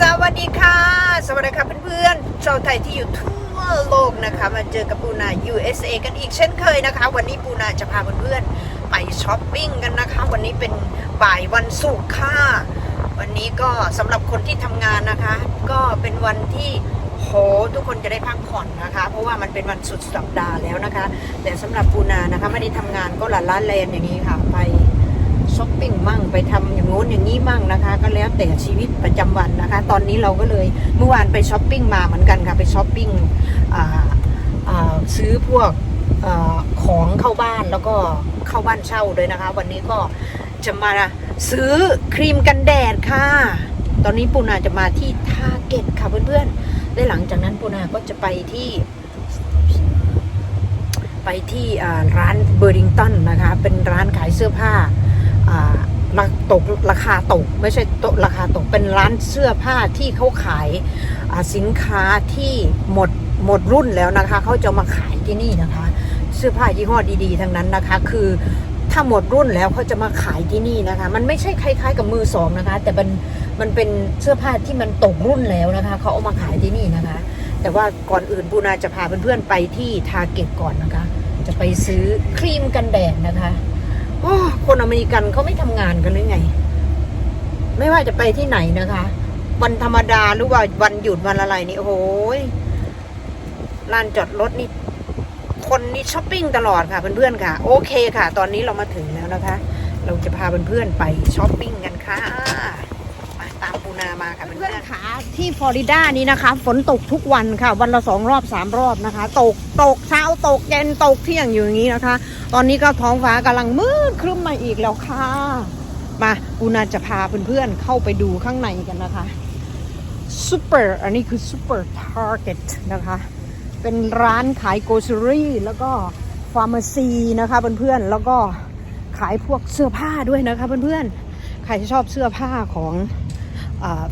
สวัสดีค่ะ สวัสดีค่ะเพื่อนๆชาวไทยที่อยู่ทั่วโลกนะคะ มาเจอกับปูนา USA กันอีกเช่นเคยนะคะ วันนี้ปูนาจะพาเพื่อนๆไปช้อปปิ้งกันนะคะ วันนี้เป็นบ่ายวันศุกร์ค่ะ วันนี้ก็สำหรับคนที่ทำงานนะคะ ก็เป็นวันที่โหทุกคนจะได้พักผ่อนนะคะ เพราะว่ามันเป็นวันสุดสัปดาห์แล้วนะคะ แต่สำหรับปูนานะคะไม่ได้ทำงานก็หลาล้านเลนอย่างนี้ค่ะไป ช้อปปิ้งมั่งไปทำอย่างโน้นอย่างนี้มั่งนะคะ ก็แล้วแต่ชีวิตประจำวันนะคะ ตอนนี้เราก็เลยเมื่อวานไปช้อปปิ้งมาเหมือนกันค่ะ ไปช้อปปิ้งซื้อพวกอของเข้าบ้านแล้วก็เข้าบ้านเช่าด้วยนะคะ วันนี้ก็จะมาซื้อครีมกันแดดค่ะ ตอนนี้ปูนาจะมาที่ทาเก็ตค่ะเพื่อนๆและหลังจากนั้นปูนาก็จะไปที่ไปที่ร้านเบอร์ดิงตันนะคะ เป็นร้านขายเสื้อผ้า ตกราคาตกไม่ใช่ตกราคาตกเป็นร้านเสื้อผ้าที่เขาขายสินค้าที่หมดหมดรุ่นแล้วนะคะเขาจะมาขายที่นี่นะคะ เสื้อผ้ายี่ห้อดีๆทั้งนั้นนะคะ คือถ้าหมดรุ่นแล้วเขาจะมาขายที่นี่นะคะ มันไม่ใช่คล้ายๆกับมือสองนะคะ แต่มันมันเป็นเสื้อผ้าที่มันตกรุ่นแล้วนะคะเขาเอามาขายที่นี่นะคะ แต่ว่าก่อนอื่นบูนาจะพาเพื่อนๆไปที่ทาเก็ตก่อนนะคะ จะไปซื้อครีมกันแดดนะคะ คนอเมริกันเขาไม่ทำงานกันหรือไง ไม่ว่าจะไปที่ไหนนะคะ วันธรรมดาหรือว่าวันหยุดวันอะไรนี่โอ้โหยลานจอดรถนี่ คนนี่ช้อปปิ้งตลอดค่ะเพื่อนๆค่ะ โอเคค่ะ ตอนนี้เรามาถึงแล้วนะคะ เราจะพาเพื่อนๆไปช้อปปิ้งกันค่ะ นามาค่ะเพื่อนๆค่ะที่ฟลอริดานี่นะคะ ฝนตกทุกวันค่ะ วันละสองรอบสามรอบนะคะ ตกตกเช้าตกเย็นตกเที่ยงอยู่อย่างนี้นะคะ ตอนนี้ก็ท้องฟ้ากำลังมืดครึ้มมาอีกแล้วค่ะ มาปูนาจะพาเพื่อนๆเข้าไปดูข้างในกันนะคะซูเปอร์อันนี้คือซูเปอร์ทาร์เก็ตนะคะ เป็นร้านขายโกซ e รี่แล้วก็ฟาร์มาซีนะคะเพื่อนๆแล้วก็ขายพวกเสื้อผ้าด้วยนะคะเพื่อนๆใครชอบเสื้อผ้าของ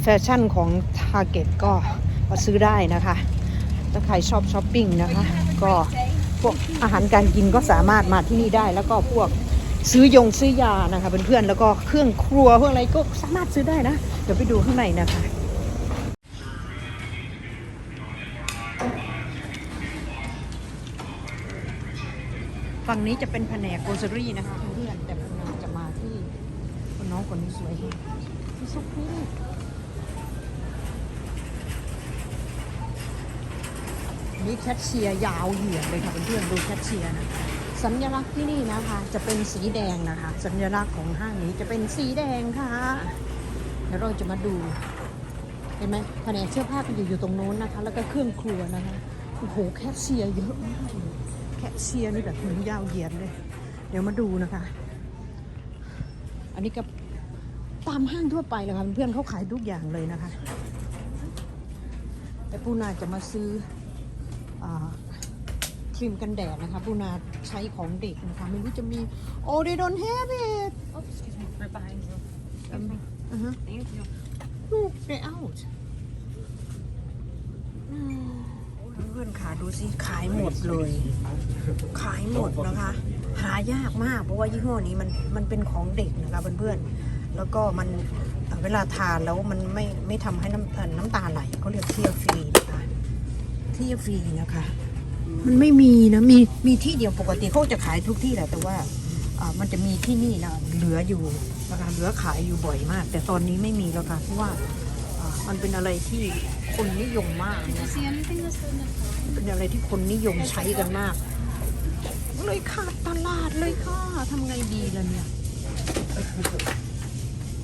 แฟชั่นของ Target ก็มาซื้อได้นะคะ ถ้าใครชอบช้อปปิ้งนะคะ ก็พวกอาหารการกินก็สามารถมาที่นี่ได้ แล้วก็พวกซื้อยงซื้อยานะคะเพื่อนๆแล้วก็เครื่องครัวพวกอะไรก็สามารถซื้อได้นะ เดี๋ยวไปดูข้างในนะคะฝั่งนี้จะเป็นแผนกโกซ e รี่นะคะเพื่อนๆแต่คุณน้องจะมาที่คุณน้องคนนี้สวยมากพี่ซุกนี่ นี่แคชเชียร์ยาวเหยียดเลยค่ะเพื่อนๆดูแคชเชียร์นะสัญลักษณ์ที่นี่นะคะจะเป็นสีแดงนะคะ สัญลักษณ์ของห้างนี้จะเป็นสีแดงค่ะ เดี๋ยวเราจะมาดูเห็นไหมแผนกเสื้อผ้าก็อยู่อยู่ตรงโน้นนะคะ แล้วก็เครื่องครัวนะคะโอ้โหแคชเชียร์เยอะมากแคชเชียร์นี่แบบเหมือนยาวเหยียดเลย เดี๋ยวมาดูนะคะ อันนี้ก็ตามห้างทั่วไปเลยค่ะเพื่อนเขาขายทุกอย่างเลยนะคะ แต่ปูนาจะมาซื้อ ครีมกันแดดนะคะปูนาใช้ของเด็กนะคะ ไม่รู้จะมีโอ้ they don't have it Oh, excuse me. Right behind you. อืมอือฮะ Thank you. Look they out อืมเพื่อนๆขาดูสิ ขายหมดเลย ขายหมดนะคะ หายากมากเพราะว่ายี่ห้อนี้มันมันเป็นของเด็กนะคะเพื่อนๆ แล้วก็มันเอ่อเวลาทานแล้วมันไม่ไม่ทำให้น้ำเอ่อน้ำตาไหลเขาเรียกเทียฟรีนะคะเทียฟรีนะคะ มันไม่มีนะมีมีที่เดียวปกติเขาจะขายทุกที่แหละแต่ว่าอ่ามันจะมีที่นี่นะเหลืออยู่นะคะเหลือขายอยู่บ่อยมาก แต่ตอนนี้ไม่มีแล้วค่ะเพราะว่าอ่ามันเป็นอะไรที่คนนิยมมากนะคะ See anything that's in the เป็นอะไรที่คนนิยมใช้กันมาก เลยขาดตลาดเลยค่ะทำไงดีล่ะเนี่ย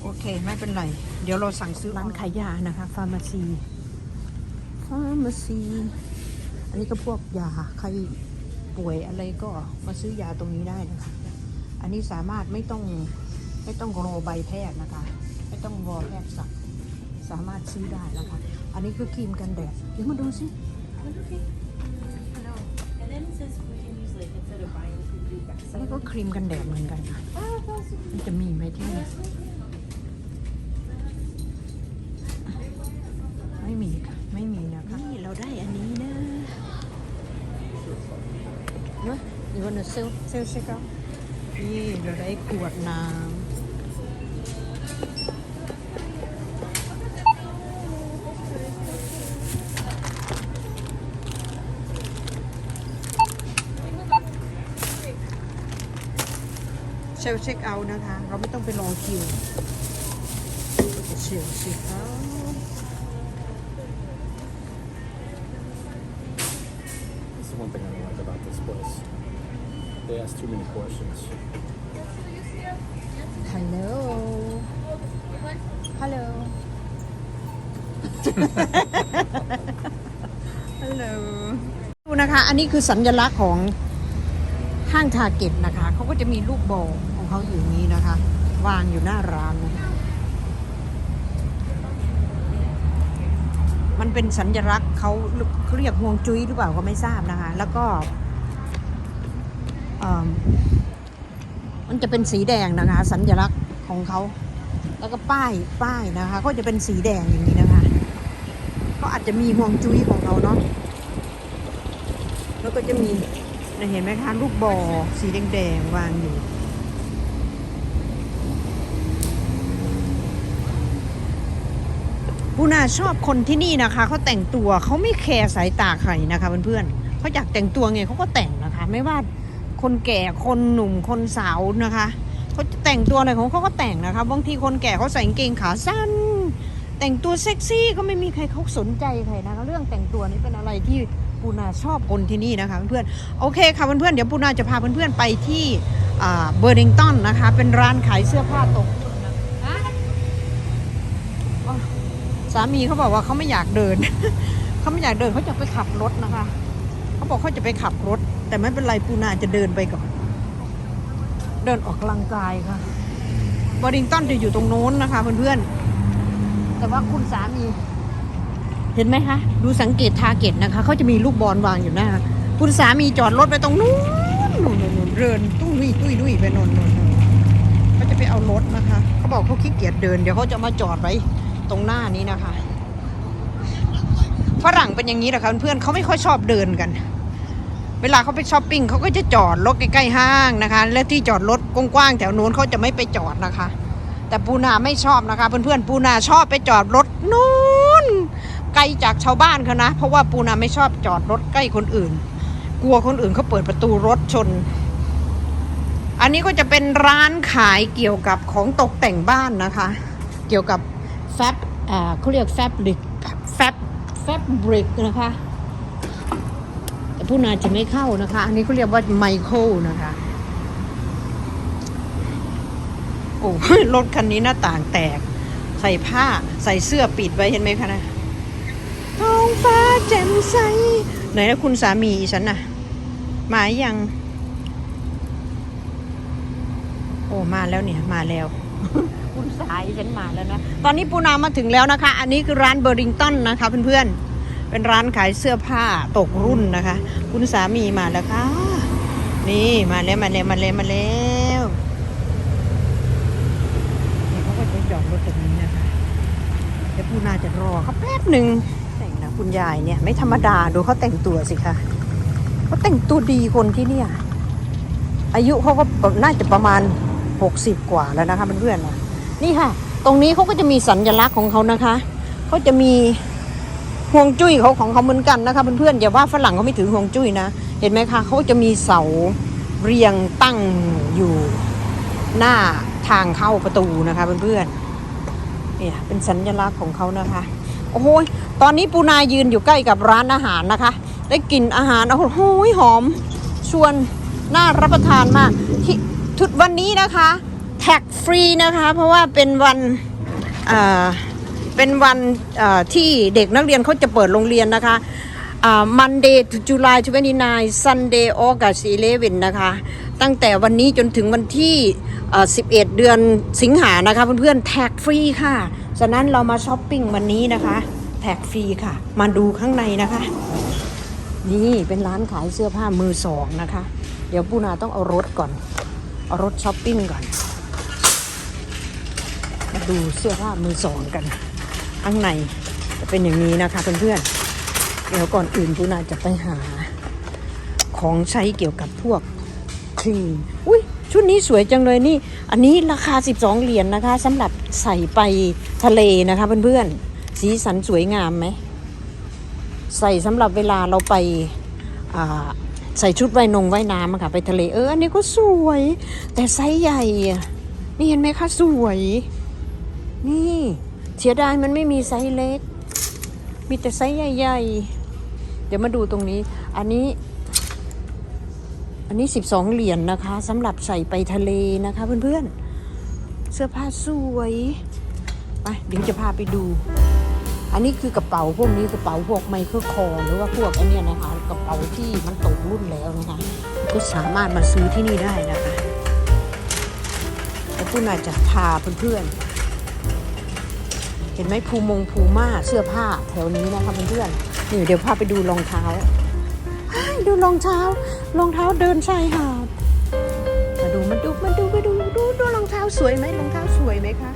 โอเค ไม่เป็นไร เดี๋ยวเราสั่งซื้อร้านขายยานะคะ ฟาร์มาซี ฟาร์มาซีอันนี้ก็พวกยาใครป่วยอะไรก็มาซื้อยาตรงนี้ได้นะคะ อันนี้สามารถไม่ต้องไม่ต้องรอใบแพทย์นะคะ ไม่ต้องรอแพทย์สั่งสามารถซื้อได้นะคะ อันนี้คือครีมกันแดด เดี๋ยวมาดูสิ No. And then it says we can use like instead of buying we can do back แล้วก็ครีมกันแดดเหมือนกันค่ะมันจะมีไหมที่นี่ไม่มีค่ะไม่มีนะคะ you wanna sell sell shaker นี่เราได้ขวดน้ำเชลเช็คเอาท์นะคะ เราไม่ต้องไปรอคิวเชลเช็คเอาท์ They ask too many questions. ฮัลโหลฮัลโหลฮัลโหลดูนะคะ อันนี้คือสัญลักษณ์ของห้างทาเก็ตนะคะ เขาก็จะมีลูกโบอของเขาอยู่นี้นะคะ วางอยู่หน้าร้านนะคะมันเป็นสัญลักษณ์เขาเขาเรียกฮวงจุ้ยหรือเปล่าก็ไม่ทราบนะคะ แล้วก็เอิ่ มันจะเป็นสีแดงนะคะ สัญลักษณ์ของเขา แล้วก็ป้ายป้ายนะคะ ก็จะเป็นสีแดงอย่างนี้นะคะ ก็อาจจะมีฮวงจุ้ยของเขาเนาะแล้วก็จะมีเห็นไหมคะลูกบอสีแดงๆวางอยู่ปูนาชอบคนที่นี่นะคะเขาแต่งตัวเขาไม่แคร์สายตาใครนะคะเพื่อนๆเขาอยากแต่งตัวไงเขาก็แต่งนะคะ ไม่ว่า คนแก่คนหนุ่มคนสาวนะคะเขาจะแต่งตัวอะไรของเขาก็แต่งนะคะบางทีคนแก่เขาใส่กางเกงขาสั้น แต่งตัวเซ็กซี่ก็ไม่มีใครเขาสนใจใครนะคะเรื่องแต่งตัวนี้เป็นอะไรที่ปูนาชอบคนที่นี่นะคะเพื่อนๆโอเคค่ะเพื่อนๆเดี๋ยวปูนาจะพาเพื่อนๆไปที่เบอร์ดิงตันนะคะ เป็นร้านขายเสื้อผ้าตกรุ่นนะสามีเขาบอกว่าเขาไม่อยากเดิน เขาไม่อยากเดินเขาจะไปขับรถนะคะ เขาบอกเขาจะไปขับรถ แต่ไม่เป็นไรปูนาจะเดินไปก่อนเดินออกกำลังกายค่ะบอร์ดิงตันจะอยู่ตรงโน้นนะคะเพื่อนๆ แต่ว่าคุณสามี เห็นไหมคะ ดูสังเกตทาร์เก็ตนะคะ เขาจะมีลูกบอลวางอยู่หน้า คุณสามีจอดรถไปตรงนู้นนู่นนู่นนู่นเดินตุ้ยตุ้ยตุ้ยไปนนนนนเขาจะไปเอารถนะคะ เขาบอกเขาขี้เกียจเดิน เดี๋ยวเขาจะมาจอดไว้ตรงหน้านี้นะคะ ฝรั่งเป็นอย่างนี้แหละค่ะเพื่อนๆเขาไม่ค่อยชอบเดินกัน เวลาเขาไปช้อปปิ้งเขาก็จะจอดรถใกล้ๆห้างนะคะ และที่จอดรถกว้างๆแถวนู้นเขาจะไม่ไปจอดนะคะ แต่ปูนาไม่ชอบนะคะ เพื่อนๆปูนาชอบไปจอดรถนู้นไกลจากชาวบ้านเขานะ เพราะว่าปูนาไม่ชอบจอดรถใกล้คนอื่น กลัวคนอื่นเขาเปิดประตูรถชน อันนี้ก็จะเป็นร้านขายเกี่ยวกับของตกแต่งบ้านนะคะ เกี่ยวกับแฟบเขาเรียกแฟบริกแฟบแฟบริกนะคะ ผู้นาจะไม่เข้านะคะ อันนี้เขาเรียกว่าไมเคิลนะคะ โอ้รถคันนี้หน้าต่างแตก ใส่ผ้าใส่เสื้อปิดไว้เห็นไหมคะนะท้องฟ้าแจ่มใส ไหนนะคุณสามีฉันน่ะ มายัง โอ้มาแล้วเนี่ย มาแล้วคุณสายฉันมาแล้วนะ ตอนนี้ปูนามาถึงแล้วนะคะ อันนี้คือร้านเบอร์ริงตันนะคะเพื่อนๆ เป็นร้านขายเสื้อผ้าตกรุ่นนะคะ คุณสามีมาแล้วค่ะ นี่มาแล้วมาแล้วมาแล้วมาแล้วเนี่ยเขาก็จะจอดรถตรงนี้นะคะเดี๋ยวปูนาจะรอเขาแป๊บหนึ่งแต่งนะคุณยายเนี่ย ไม่ธรรมดาดูเขาแต่งตัวสิคะเขาแต่งตัวดีคนที่เนี่ย อายุเขาก็น่าจะประมาณ60กว่าแล้วนะคะเพื่อนๆนะนี่ค่ะ ตรงนี้เขาก็จะมีสัญลักษณ์ของเขานะคะเขาจะมี ห่วงจุ้ยเขาของเขาเหมือนกันนะคะเพื่อนๆอย่าว่าฝรั่งเขาไม่ถือห่วงจุ้ยนะ เห็นไหมคะเขาจะมีเสาเรียงตั้งอยู่หน้าทางเข้าประตูนะคะเพื่อนๆเนี่ยเป็นสัญลักษณ์ของเขานะคะ โอ้โหตอนนี้ปูนายืนอยู่ใกล้กับร้านอาหารนะคะ ได้กลิ่นอาหารโอ้โหหอม ชวนน่ารับประทานมากที่ทุดวันนี้นะคะ แท็กฟรีนะคะ เพราะว่าเป็นวันอ่า เป็นวันที่เด็กนักเรียนเขาจะเปิดโรงเรียนนะคะอ่า Monday to July 29 Sunday August 11 นะคะ ตั้งแต่วันนี้จนถึงวันที่ 11 เดือนสิงหานะคะเพื่อนๆแท็กฟรีค่ะ ฉะนั้นเรามาช้อปปิ้งวันนี้นะคะ แท็กฟรีค่ะ มาดูข้างในนะคะ นี่เป็นร้านขายเสื้อผ้ามือสองนะคะ เดี๋ยวปูนาต้องเอารถก่อน เอารถช้อปปิ้งก่อน มาดูเสื้อผ้ามือสองกัน ข้างในจะเป็นอย่างนี้นะคะเพื่อนๆเดี๋ยวก่อนอื่นปูนาจะไปหา ของใช้เกี่ยวกับพวกครีมอุ้ยชุดนี้สวยจังเลยนี่ อันนี้ราคา 12 เหรียญนนะคะสำหรับใส่ไปทะเลนะคะเพื่อนๆสีสันสวยงามไหมใส่สำหรับเวลาเราไปาใส่ชุดว่ายนงว่ายน้ำอะค่ะไปทะเลเอออันนี้ก็สวย แต่ไซส์ใหญ่อะนี่เห็นไหมคะสวย นี่ เสียดายมันไม่มีไซส์เล็ก มีแต่ไซส์ใหญ่ๆ เดี๋ยวมาดูตรงนี้ อันนี้ อันนี้12เหรียญนนะคะสำหรับใส่ไปทะเลนะคะเพื่อนๆ เสื้อผ้าสวยไปเดี๋ยวจะพาไปดู อันนี้คือกระเป๋าพวกนี้กระเป๋าพวกไมเคิลคอร์หรือว่าพวกอันเนี้ยนะคะ กระเป๋าที่มันตกรุ่นแล้วนะคะ ก็สามารถมาซื้อที่นี่ได้นะคะแล้วผู้น่าจะพาเพื่อนๆ ห็นไหมภูมงภูม่าเสื้อผ้าแถวนี้นะคะเพื่อนๆนี่เดี๋ยวพาไปดูรองเท้าดูรองเท้ารองเท้าเดินชายหาดมาดูมาดูมาดูมาดูดูดูรองเท้าสวยไหมรองเท้าสวยไหมคะ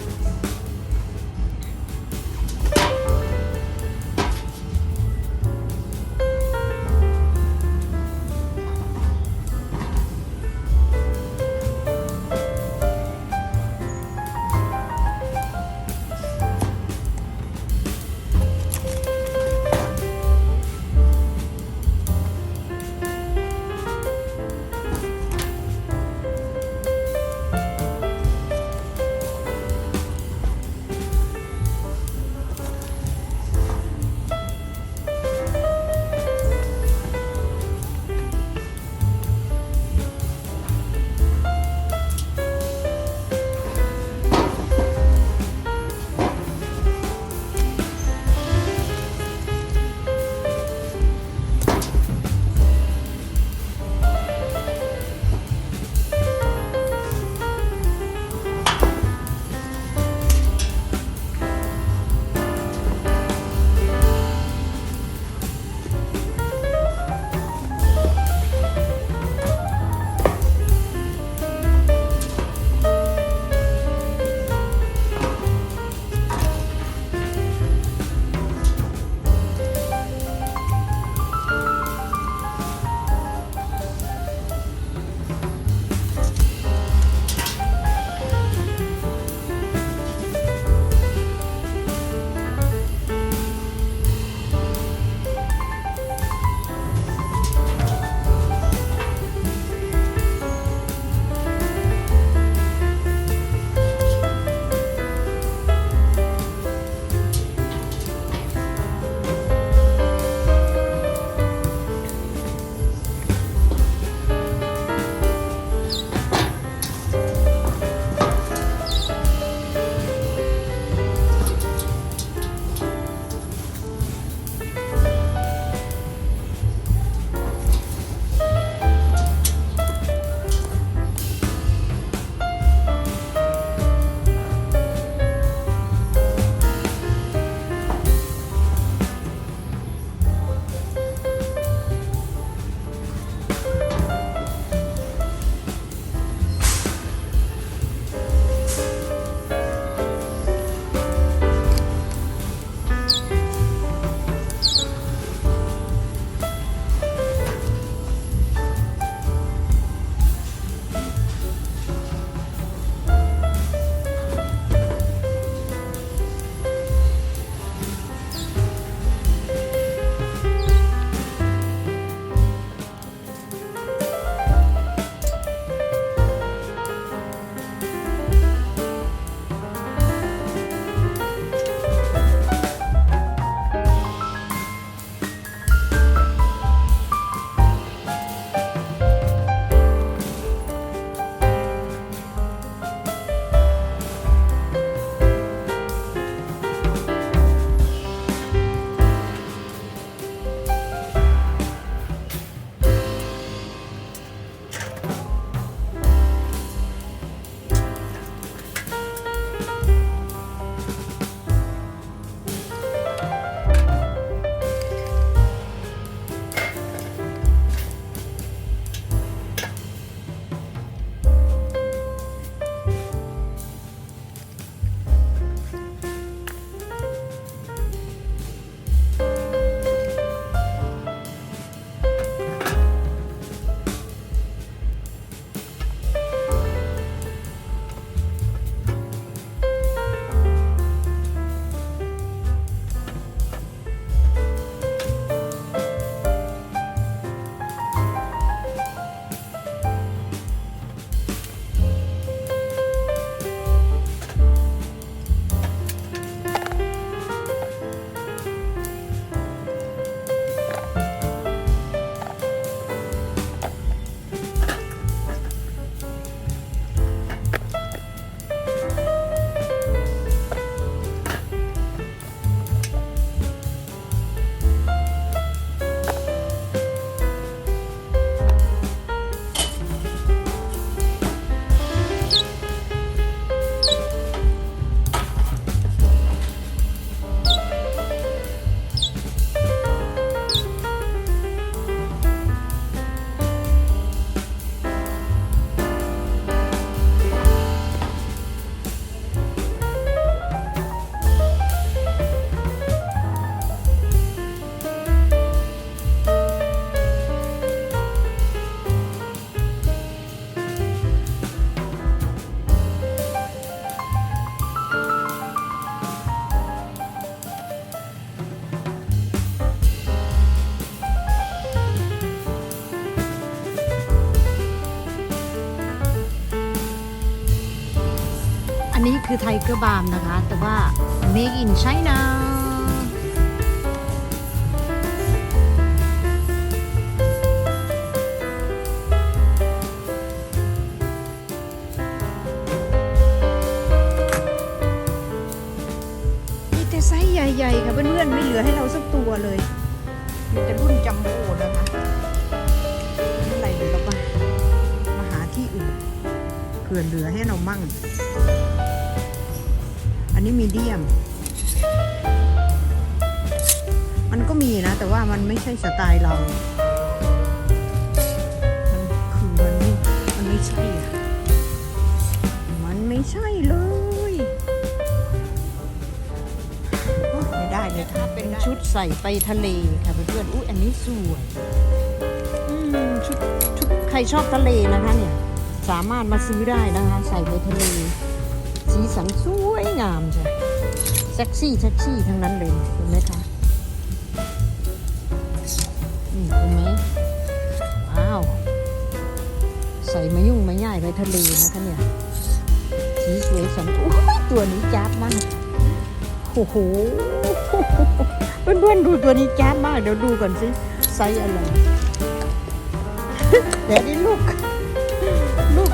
ไทเกอร์บามนะคะ แต่ว่า Make in China มีแต่ไซส์ใหญ่ๆค่ะเพื่อนๆ ไม่เหลือให้เราสักตัวเลยมีแต่รุ่นจัมโบ้นะคะอะไรเดี๋ยวเราไปมาหาที่อื่นเผื่อเหลือให้เรามั่ง นนี้มีเดียม มันก็มีนะ แต่ว่ามันไม่ใช่สไตล์เรา มันคือมันไม่มันไม่ใช่อะมันไม่ใช่เลยไม่ได้เลยค่ะเป็นชุดใส่ไปทะเลค่ะเพื่อนๆอุ้ยอันนี้สวยอืมชุดชุดใครชอบทะเลนะคะเนี่ย สามารถมาซื้อได้นะคะ ใส่ไปทะเล สีสันสวยงามจ้ะเซ็กซี่เซ็กซี่ทั้งนั้นเลยเห็นไหมคะนี่เห็นไหมอ้าว ใส่มายุ่งมาง่ายไปทะเลนะคะเนี่ย สีสวยสันโอ้ยตัวนี้จับมากโอ้โหเพื่อนๆดูตัวนี้จ้าบมากเดี๋ยวดูก่อนสิไซส์อะไรแต่นี่ลูกลูก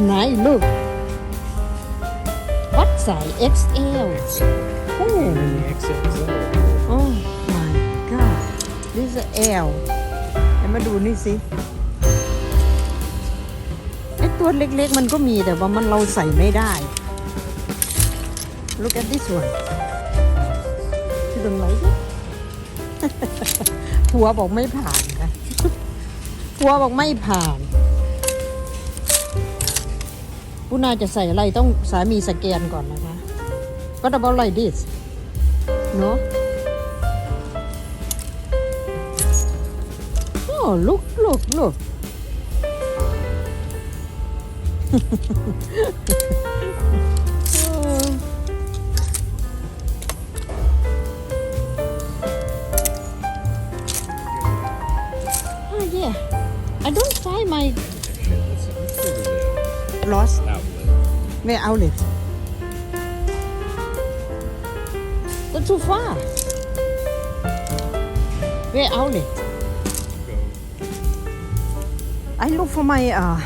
nice look What size XL Oh Mini XXL. Oh my god This is L เดี๋ยวมาดูนี่สิไอตัวเล็กๆมันก็มีแต่ว่ามันเราใส่ไม่ได้ Look at this one ที่ตรงไหนหัวบอกไม่ผ่านค่ะหัวบอกไม่ผ่าน ผู้นายจะใส่อะไรต้องสามีสแกนก่อนนะคะ ก็ดับเบิลไรดิสเนาะโอ้ลุกลุกลุกฮ่ oh. oh. I don't find my lost Outlet. where outlet. That's too far. Where outlet? Go. I look for my uh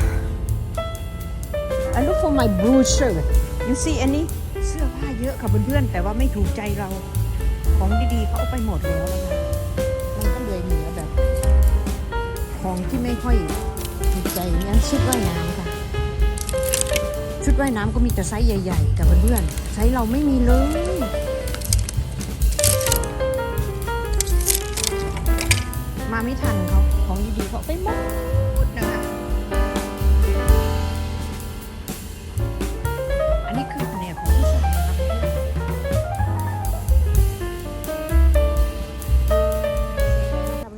I look for my blue shirt you see any เสื้อผ้าเยอะค่ะเพื่อนๆแต่ว่าไม่ถูกใจเราของดีๆเขาเอาไปหมดแล้วนะคะมันก็เลยเหลือแบบ ของที่ไม่ค่อยถูกใจงั้นชุดว่ายน้ำค่ะ ชุดว่ายน้ำก็มีแต่ไซส์ใหญ่ๆ กับเพื่อนๆไซส์เราไม่มีเลยมาไม่ทันเขาของดีๆเขาไปหมดนะคะอันนี้คือแนกของผู้ชายนะครับ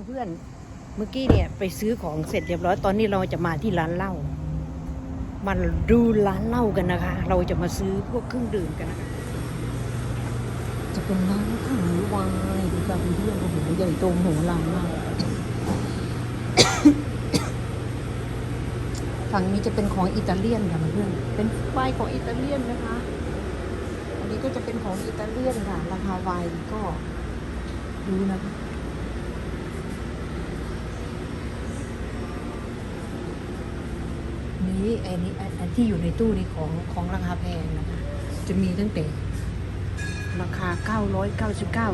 เพื่อนเมื่อกี้เนี่ยไปซื้อของเสร็จเรียบร้อยตอนนี้เราจะมาที่ร้านเหล้า มาดูร้านเหล้ากันนะคะ เราจะมาซื้อพวกเครื่องดื่มกันนะคะ จะเป็นร้านขายไวน์ดูค่ะเพื่อนๆโอ้โหใหญ่โตมโหฬารมากฝั่งนี้จะเป็นของอิตาเลียนค่ะเพื่อนๆเป็นไวน์ของอิตาเลียนนะคะ อันนี้ก็จะเป็นของอิตาเลียนค่ะ ราคาไวน์ก็ดูนะคะ นี้อันนี้อันที่อยู่ในตู้นี่ของของราคาแพงนะคะ จะมีตั้งแต่ราคา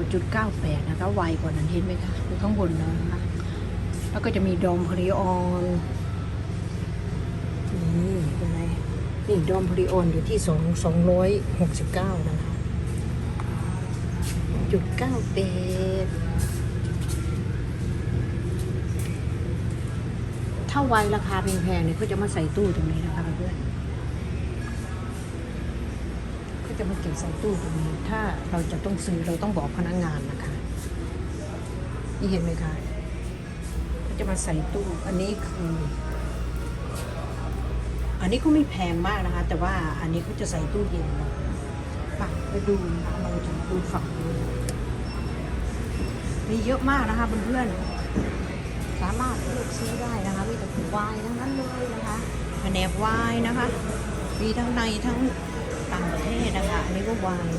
999.98 นะคะ ไวกว่านั้นเห็นไหมคะดูข้างบนนะคะ แล้วก็จะมีดอมพลีออนนี่เห็นไหนี่ดอมพลีออนอยู่ที่ 2 269 นะคะ จุด 98 ถ้าไวราคาแพงๆเนี่ยเขาจะมาใส่ตู้ตรงนี้นะคะเพื่อนเขาจะมาเก็บใส่ตู้ตรงนี้ ถ้าเราจะต้องซื้อเราต้องบอกพนักงานนะคะ นี่เห็นไหมคะเขาจะมาใส่ตู้ อันนี้คือ อันนี้ก็ไม่แพงมากนะคะ แต่ว่าอันนี้เขาจะใส่ตู้เย็นนะไปดูเราจะดูฝั่งนู้นมีเยอะมากนะคะเพื่อนๆามารถเลือกซื้อได้นะคะ มีแต่วายทั้งนั้นเลยนะคะแผนกวายนะคะ มีทั้งในทั้งต่างประเทศนะคะ อันนี้ก็วาย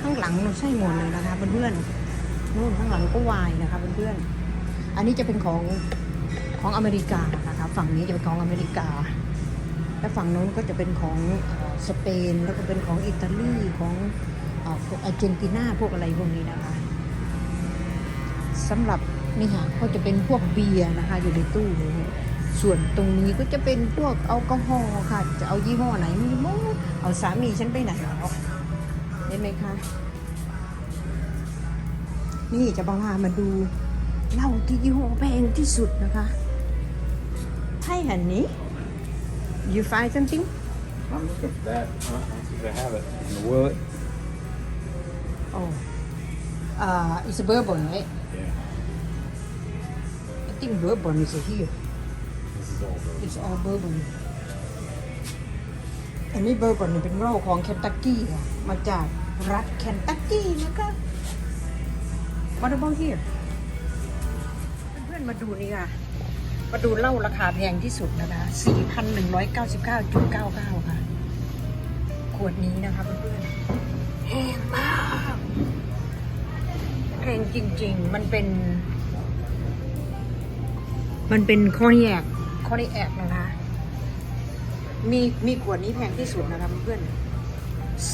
ข้างหลังหนูใช่หมดเลยนะคะเพื่อนๆนู่นข้างหลังก็วายนะคะเพื่อนๆอันนี้จะเป็นของของอเมริกานะคะฝั่งนี้จะเป็นของอเมริกา และฝั่งนู้นก็จะเป็นของสเปนแล้วก็เป็นของอิตาลีของออพวกอาร์เจนตินาพวกอะไรพวกนี้นะคะ สำหรับนี่ค่ะก็จะเป็นพวกเบียร์นะคะ อยู่ในตู้นี่ยส่วนตรงนี้ก็จะเป็นพวกแอลกอฮอล์ค่ะ จะเอายี่ห้อไหนไม่รู้เอาสามีฉันไปไหนหรอเห็นไหมคะนี่จะพามาดูเหล้าที่ยี่ห้อแพงที่สุดนะคะให้หันนี้ You find something? I'm looking for that. Uh, I have it in the wallet. Oh. Uh, it's a bourbon, right? Yeah. I think bourbon is here. This is all good. It's all bourbon. อันนี้เบอร์บอนเป็นเหล้าของเคนตักกี้ค่ะมาจากรัฐเคนตักกี้นะคะ What about here เพื่อนๆมาดูนี่ค่ะ มาดูเหล้าราคาแพงที่สุดนะคะ 4,199.99 ค่ะ ขวดนี้นะคะเพื่อนๆแพงมาก แพงจริง ๆ มันเป็น มันเป็นคอนิแอกคอนิแอกนะคะ มีมีขวดนี้แพงที่สุดนะคะเพื่อน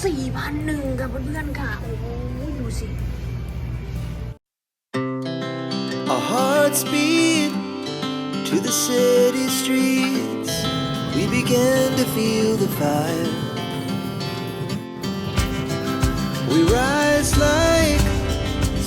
สี่พันหนึ่งค่ะเพื่อนๆค่ะ โอ้โหดูสิ Our hearts beat to the city streets. We began to feel the fire. We rise like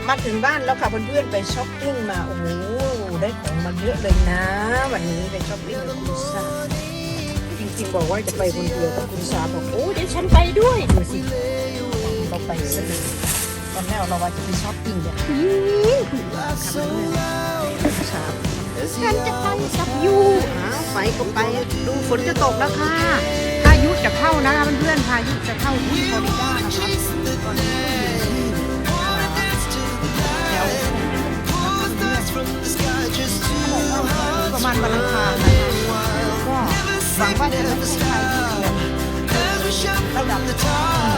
บมาถึงบ้านแล้วค่ะเพื่อนๆไปช้อปปิ้งมาโอ้โหได้ของมาเยอะเลยนะ วันนี้ไปช้อปปิ้งกับคุณซาจริงๆบอกว่าจะไปคนเดียวแต่คุณซาบอกโอ้เดี๋ยวฉันไปด้วยดูสิเราไปสนุกตอนแรกเราว่าจะไปช้อปปิ้งแบบนี้คุณซาค่ะเพื่อนๆคุณซาฉันจะไปกับยูอ้าวไปก็ไปดูฝนจะตกแล้วค่ะพายุจะเข้านะคะเพื่อนๆพายุจะเข้าที่ฟลอริดานะคะ ประมาณวันอังคารนะคะก็หวังว่าจะไม่ใช่ระดับ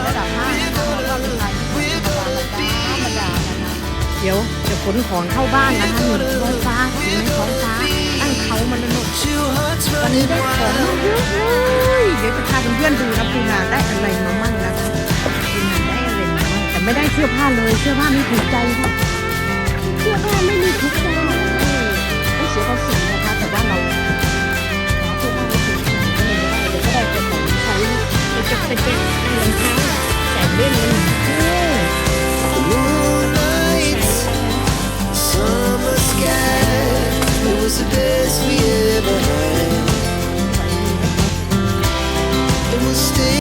ระดับห้านะคะแล้วก็เป็นไรที่ธรรมดาธรรมดานะคะเดี๋ยวจะขนของเข้าบ้านนะคะหนุนท้องฟ้าถึงในท้องฟ้าตั้งเขามันนะหนุนวันนี้ได้ของเยอะเลยเดี๋ยวจะพาเพื่อนๆดูนะคุณนาได้อะไรมามั่งนะคะคุณนาได้อะไรมามั่งแต่ไม่ได้เสื้อผ้าเลยเสื้อผ้าไม่ถูกใจค่ะเสื้อผ้าไม่มีทุกใจเลยต้ กับสเก็ตอันหลังคาแต่ด้วยเงิน